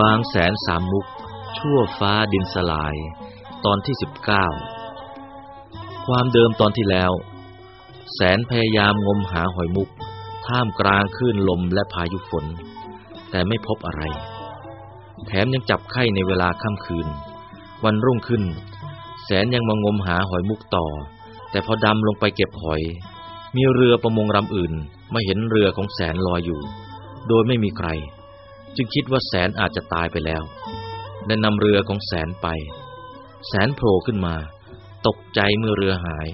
บางแสนสามมุก ชั่วฟ้าดินสลาย ตอนที่สิบเก้าความเดิมตอนที่แล้ว แสนพยายามงมหาหอยมุก ท่ามกลางคลื่นลมและพายุฝน แต่ไม่พบอะไร แถมยังจับไข้ในเวลาค่ำคืน วันรุ่งขึ้น แสนยังมางมหาหอยมุกต่อ แต่พอดำลงไปเก็บหอย มีเรือประมงลำอื่น มาเห็นเรือของแสนลอยอยู่ โดยไม่มีใคร จึงคิดว่าแสนอาจจะตายไปแล้วและนำเรือของแสนไป แสนโผล่ขึ้นมา ตกใจเมื่อเรือหาย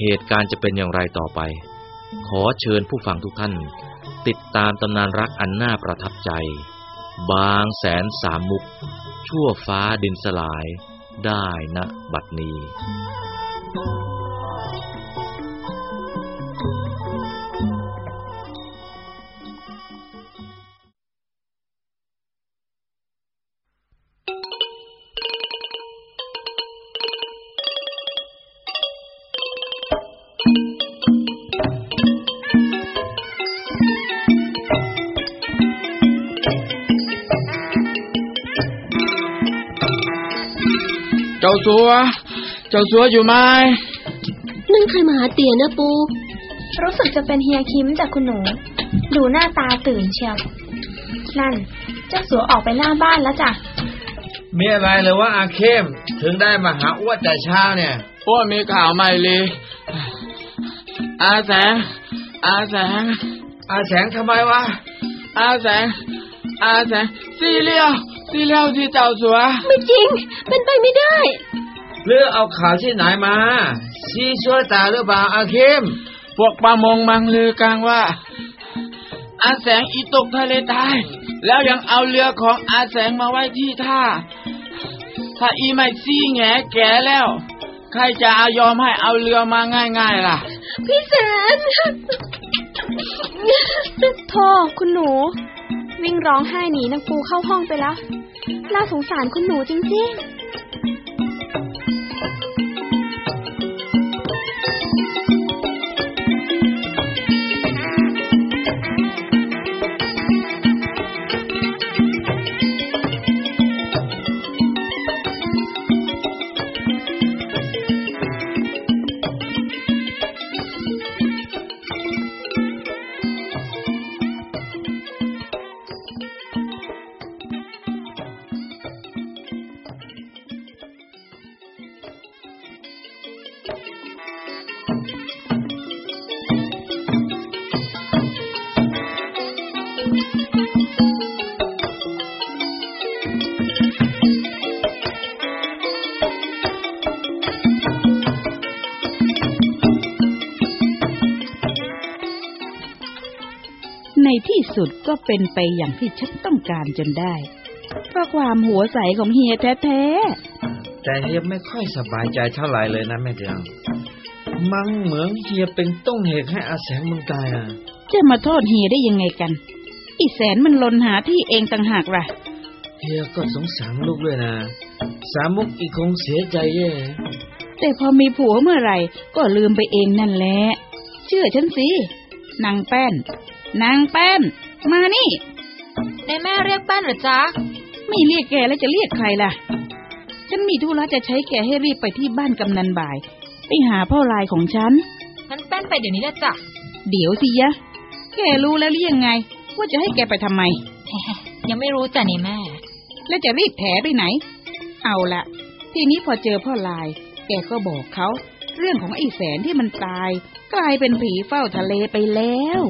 เหตุการณ์จะเป็นอย่างไรต่อไป ขอเชิญผู้ฟังทุกท่าน ติดตามตำนานรักอันน่าประทับใจ บางแสนสามมุก ชั่วฟ้าดินสลาย ได้นะบัดนี้ จ้าสัว เจ้าสัวอยู่ไหมนั่นใครมาหาเตี๋ยนะปู รู้สึกจะเป็นเฮียคิมจากคุณหนู ดูหน้าตาตื่นเชียว นั่น เจ้าสัวออกไปหน้าบ้านแล้วจ้ะ มีอะไรเลยว่าอาเข้มถึงได้มาหาอ้วนแต่เช้าเนี่ยอ้วนมีข่าวใหม่เลยอาแสงอาแสงอาแสงทำไมวะอาแสง อาแสงซีเรียลซีเรียลที่เจ้าสัวไม่จริง เป็นไปไม่ได้หรือเอาข่าวที่ไหนมาซีช่วยตาหรือเปล่าอาเข้มพวกประมงมังลือกันว่าอาแสงอีตกทะเลตาย แล้วยังเอาเรือของอาแสงมาไว้ที่ท่า ถ้าอีไม่ซี่แงแก่แล้ว ใครจะเอายอมให้เอาเรือมาง่ายๆล่ะ พี่แสนโทษคุณหนู วิ่งร้องไห้หนีนางปูเข้าห้องไปแล้ว น่าสงสารคุณหนูจริงๆ ที่สุดก็เป็นไปอย่างที่ฉันต้องการจนได้เพราะความหัวใสของเฮียแท้แต่เฮียไม่ค่อยสบายใจเท่าไหร่เลยนะแม่เดียวมังเหมือนเฮียเป็นต้นเหตุให้อาแสงมึงตายอะๆจะมาโทษเฮียได้ยังไงกัน อีแสนมันลนหาที่เองต่างหากล่ะ เฮียก็สงสารลูกด้วยนะ สามุกอีกคงเสียใจแย่ แต่พอมีผัวเมื่อไหร่ ก็ลืมไปเองนั่นแหละ เชื่อฉันสินางแป้น นางแป้น มานี่ในแม่เรียกแป้นหรือจ๊ะ ไม่เรียกแกแล้วจะเรียกใครล่ะ ฉันมีธุระจะใช้แกให้รีบไปที่บ้านกำนันบ่าย ไปหาพ่อลายของฉันงั้นแป้นไปเดี๋ยวนี้นะจ๊ะ เดี๋ยวสิยะ แกรู้แล้วหรือยังไง ว่าจะให้แกไปทำไม ยังไม่รู้จ้ะนี่แม่ แล้วจะรีบแถไปไหน เอาละทีนี้พอเจอพ่อลาย แกก็บอกเขา เรื่องของไอ้แสนที่มันตาย กลายเป็นผีเฝ้าทะเลไปแล้ว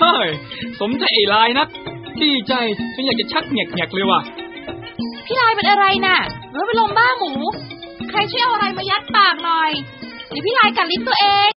เฮ้ย สมใจไอ้ลายนัก ดีใจจนอยากจะชักแงกๆเลยว่ะ พี่ลายเป็นอะไรน่ะหรือเป็นลมบ้าหมู ใครช่วยเอาอะไรมายัดปากหน่อย เดี๋ยวพี่ลายกัดลิ้นตัวเอง